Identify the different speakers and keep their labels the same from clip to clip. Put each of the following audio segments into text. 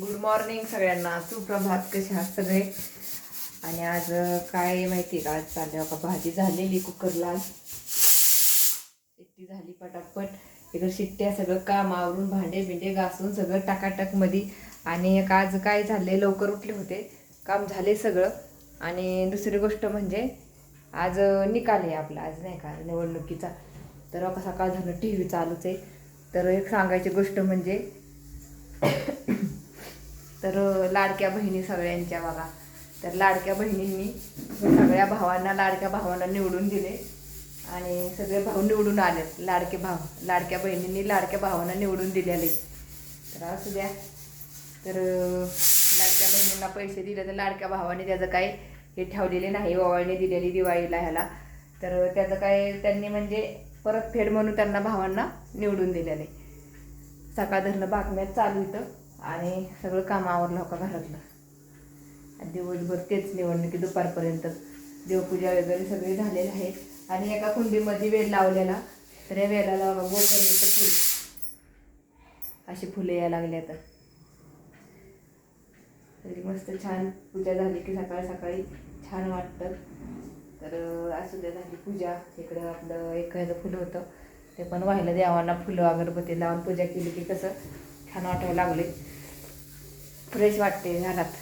Speaker 1: Good morning सगळ्यांना. सुप्रभात. कसे आहात सगळे? आणि आज काय माहिती आहे का? आज चालल्या का भाजी झालेली कुकरला. आज शिट्टी झाली पटापट. इकडं शिट्ट्या सगळं काम आवरून भांडे बिंडे घासून सगळं टाकाटाकमध्ये आणि एक आज काय झाले लवकर उठले होते. काम झाले सगळं. आणि दुसरी गोष्ट म्हणजे आज निकाल आहे आपला. आज नाही का निवडणुकीचा. तर आता सकाळ झालं टी व्ही चालूच आहे. तर एक सांगायची गोष्ट म्हणजे तर लाडक्या बहिणी सगळ्यांच्या बघा. तर लाडक्या बहिणींनी सगळ्या भावांना लाडक्या भावांना निवडून दिले आणि सगळे भाऊ निवडून आलेत. लाडके भाव लाडक्या बहिणींनी लाडक्या भावांना निवडून दिलेले. तर असू द्या. तर लाडक्या बहिणींना पैसे दिले तर लाडक्या भावाने त्याचं काय हे ठेवलेले नाही ओवाळणी दिलेली दिवाळीला ह्याला. तर त्याचं काय त्यांनी म्हणजे परतफेड म्हणून त्यांना भावांना निवडून दिलेले. सकाळ धरणं बातम्यात चालू इथं. आणि सगळं काम आवरलं का घरातलं. आणि दिवसभर तेच निवडणुकी दुपारपर्यंत. देवपूजा वगैरे सगळे झालेले आहे. आणि एका कुंडीमध्ये वेल लावलेला. तर या वेलाला गोकर्णीचं फुल. अशी फुले यायला लागली आता. तरी मस्त छान पूजा झाली की सकाळी सकाळी छान वाटतं. तर अं, असू द्या झाली पूजा. इकडं आपलं एखादं फुलं होतं. ते पण व्हायला देवांना फुलं अगरबत्ती लावून पूजा केली की कसं छान वाटायला लागले. फ्रेश वाटते घरात.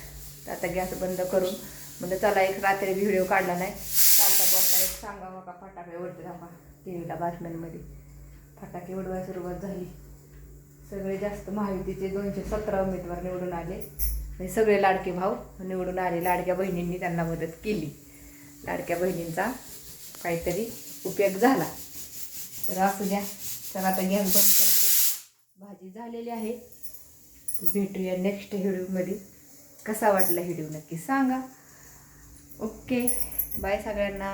Speaker 1: तर आता गॅस बंद करून म्हणजे चला एक रात्री व्हिडिओ काढला नाही. चालता बोलता एक सांगा मग फटाके उडते थांबा. टी व्हीला बातम्यांमध्ये फटाके उडवायला सुरुवात झाली. सगळे जास्त महायुतीचे दोनशे सतरा उमेदवार निवडून आले. आणि सगळे लाडके भाऊ निवडून आले. लाडक्या बहिणींनी त्यांना मदत केली. लाडक्या बहिणींचा काहीतरी उपयोग झाला. तर असू द्या. चला आता गॅस बंद करते. भाजी झालेली आहे. भेटूया नेक्स्ट व्हिडिओमध्ये कसा वाटला व्हिडिओ नक्की सांगा ओके बाय सगळ्यांना